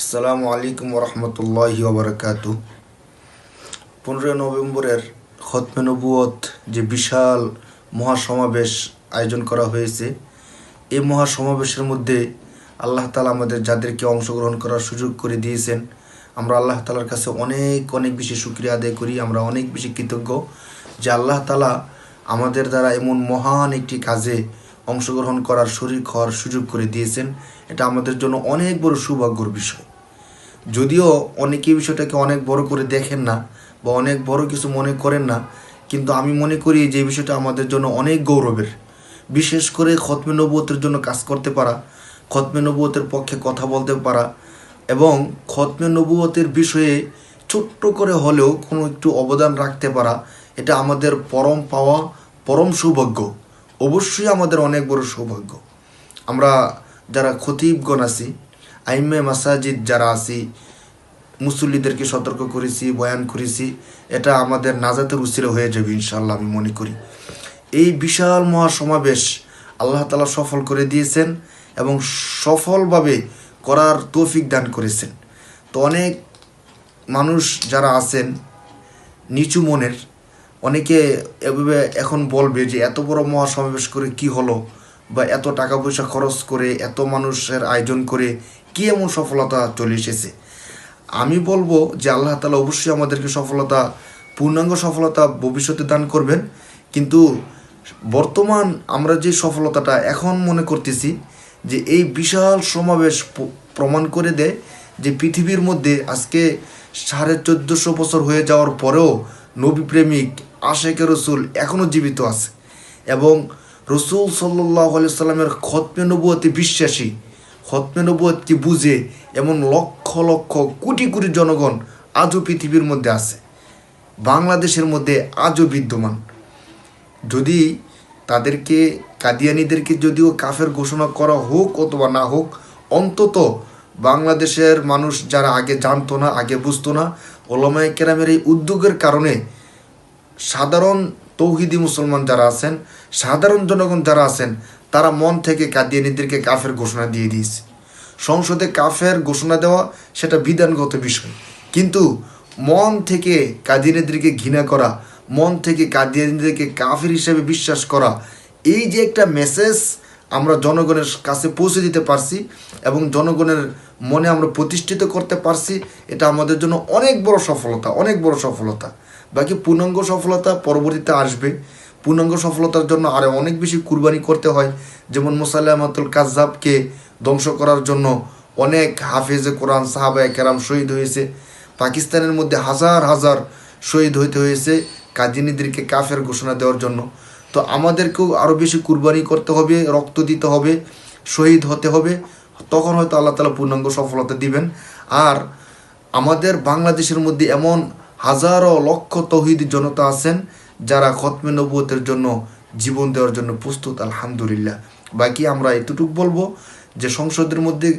আসসালামু আলাইকুম রহমতুল্লাহি ওবরাকাত পনেরোই নভেম্বরের খতমে নবুয়ত যে বিশাল মহাসমাবেশ আয়োজন করা হয়েছে, এই মহাসমাবেশের মধ্যে আল্লাহ তালা আমাদের যাদেরকে অংশগ্রহণ করার সুযোগ করে দিয়েছেন, আমরা আল্লাহ তালার কাছে অনেক অনেক বেশি শুক্রিয়া আদায় করি, আমরা অনেক বেশি কৃতজ্ঞ যে আল্লাহ তালা আমাদের দ্বারা এমন মহান একটি কাজে অংশগ্রহণ করার শরীর হওয়ার সুযোগ করে দিয়েছেন। এটা আমাদের জন্য অনেক বড় সৌভাগ্যর বিষয়। যদিও অনেকে বিষয়টাকে অনেক বড় করে দেখেন না বা অনেক বড় কিছু মনে করেন না, কিন্তু আমি মনে করি যে বিষয়টা আমাদের জন্য অনেক গৌরবের। বিশেষ করে খতমে নবুয়তের জন্য কাজ করতে পারা, খতমে নবুয়তের পক্ষে কথা বলতে পারা এবং খতমে নবুয়তের বিষয়ে ছোট্ট করে হলেও কোনো একটু অবদান রাখতে পারা, এটা আমাদের পরম পাওয়া, পরম সৌভাগ্য। অবশ্যই আমাদের অনেক বড় সৌভাগ্য। আমরা যারা খতিবগণ আছি, আইমে মাসাজিদ যারা আছি, মুসল্লিদেরকে সতর্ক করেছি, বয়ান করেছি, এটা আমাদের নাজাতের উচিত হয়ে যাবে ইনশাল্লাহ আমি মনে করি। এই বিশাল মহাসমাবেশ আল্লাহ তালা সফল করে দিয়েছেন এবং সফলভাবে করার তৌফিক দান করেছেন। তো অনেক মানুষ যারা আছেন, নিচু মনের অনেকে এভাবে এখন বলবে যে এত বড় মহাসমাবেশ করে কি হলো? বা এত টাকা পয়সা খরচ করে, এত মানুষের আয়োজন করে কি এমন সফলতা চলে এসেছে? আমি বলব যে আল্লাহ তালা অবশ্যই আমাদেরকে সফলতা, পূর্ণাঙ্গ সফলতা ভবিষ্যতে দান করবেন। কিন্তু বর্তমান আমরা যে সফলতাটা এখন মনে করতেছি যে এই বিশাল সমাবেশ প্রমাণ করে দেয় যে পৃথিবীর মধ্যে আজকে সাড়ে চোদ্দোশো বছর হয়ে যাওয়ার পরেও নবী প্রেমিক আশেকে রসুল এখনও জীবিত আছে। এবং রসুল সাল্লাহ সাল্লামের খতমে নবুয়তে বিশ্বাসী। খতমে নবুয়তকে বুঝে এমন লক্ষ লক্ষ কোটি কোটি জনগণ আজও পৃথিবীর মধ্যে আছে। বাংলাদেশের মধ্যে আজও বিদ্যমান। যদি তাদেরকে, কাদিয়ানিদেরকে যদিও কাফের ঘোষণা করা হোক অথবা না হোক, অন্তত বাংলাদেশের মানুষ যারা আগে জানতো না, আগে বুঝতো না, ওলামায় কেরামের এই উদ্যোগের কারণে সাধারণ তৌহিদি মুসলমান যারা আছেন, সাধারণ জনগণ যারা আছেন, তারা মন থেকে কাদিয়ানিদেরকে কাফের ঘোষণা দিয়ে দিয়েছে। সংসদে কাফের ঘোষণা দেওয়া সেটা বিধানগত বিষয়। কিন্তু মন থেকে কাদিয়ানিদেরকে ঘৃণা করা, মন থেকে কাদিয়ানিদেরকে কাফের হিসেবে বিশ্বাস করা, এই যে একটা মেসেজ আমরা জনগণের কাছে পৌঁছে দিতে পারছি এবং জনগণের মনে আমরা প্রতিষ্ঠিত করতে পারছি, এটা আমাদের জন্য অনেক বড় সফলতা, অনেক বড় সফলতা। বাকি পূর্ণাঙ্গ সফলতা পরবর্তীতে আসবে। পূর্ণাঙ্গ সফলতার জন্য আরও অনেক বেশি কুরবানি করতে হয়। যেমন মুসাল্লামাতুল কাজাবকে ধ্বংস করার জন্য অনেক হাফেজে কোরআন সাহাবায় কেরাম শহীদ হয়েছে। পাকিস্তানের মধ্যে হাজার হাজার শহীদ হইতে হয়েছে কাজিনীদেরকে কাফের ঘোষণা দেওয়ার জন্য। তো আমাদেরকেও আরও বেশি কুরবানি করতে হবে, রক্ত দিতে হবে, শহীদ হতে হবে। তখন হয়তো আল্লাহ তালা পূর্ণাঙ্গ সফলতা দিবেন। আর আমাদের বাংলাদেশের মধ্যে এমন হাজারো লক্ষ তৌহিদ জনতা আছেন, যারা খতমে নবুয়তের জন্য জীবন দেওয়ার জন্য প্রস্তুত, আলহামদুলিল্লাহ। বাকি আমরা এতটুকু বলব যে সংসদের মধ্যে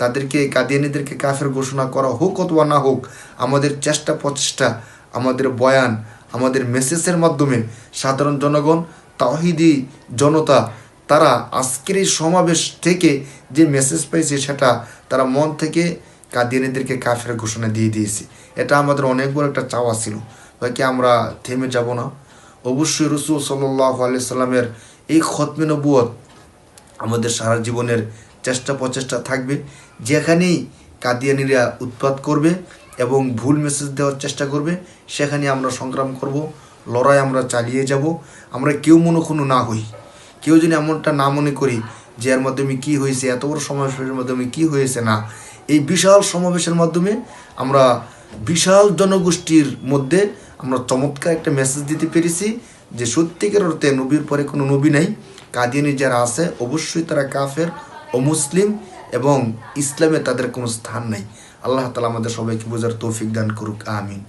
তাদেরকে, কাদিয়ানিদেরকে কাফের ঘোষণা করা হোক অথবা না হোক, আমাদের চেষ্টা প্রচেষ্টা আমাদের বয়ান, আমাদের মেসেজের মাধ্যমে সাধারণ জনগণ তাহিদি জনতা, তারা আজকের এই সমাবেশ থেকে যে মেসেজ পাইছে সেটা তারা মন থেকে কাদিয়ানিদেরকে কাফের ঘোষণা দিয়ে দিয়েছে। এটা আমাদের অনেক বড় একটা চাওয়া ছিল। বাকি আমরা থেমে যাব না। অবশ্যই রসুল সাল্লাহ আলি সাল্লামের এই খতমে নবুয়ত আমাদের সারা জীবনের চেষ্টা প্রচেষ্টা থাকবে। যেখানেই কাদিয়ানিরা উৎপাত করবে এবং ভুল মেসেজ দেওয়ার চেষ্টা করবে সেখানে আমরা সংগ্রাম করব। লড়াই আমরা চালিয়ে যাব। আমরা কেউ মনোক্ষণ না হই। কেউ যদি এমনটা না মনে করি যে এর মাধ্যমে কি হয়েছে, এত বড় সমাবেশের মাধ্যমে কি হয়েছে না। এই বিশাল সমাবেশের মাধ্যমে আমরা বিশাল জনগোষ্ঠীর মধ্যে আমরা চমৎকার একটা মেসেজ দিতে পেরেছি যে সত্যিকার অর্থে নবীর পরে কোনো নবী নাই। কাদিয়ানি যারা আছে, অবশ্যই তারা কাফের অমুসলিম এবং ইসলামে তাদের কোনো স্থান নাই। আল্লাহ তালা আমাদের সবাইকে বোঝার তৌফিক দান করুক, আমিন।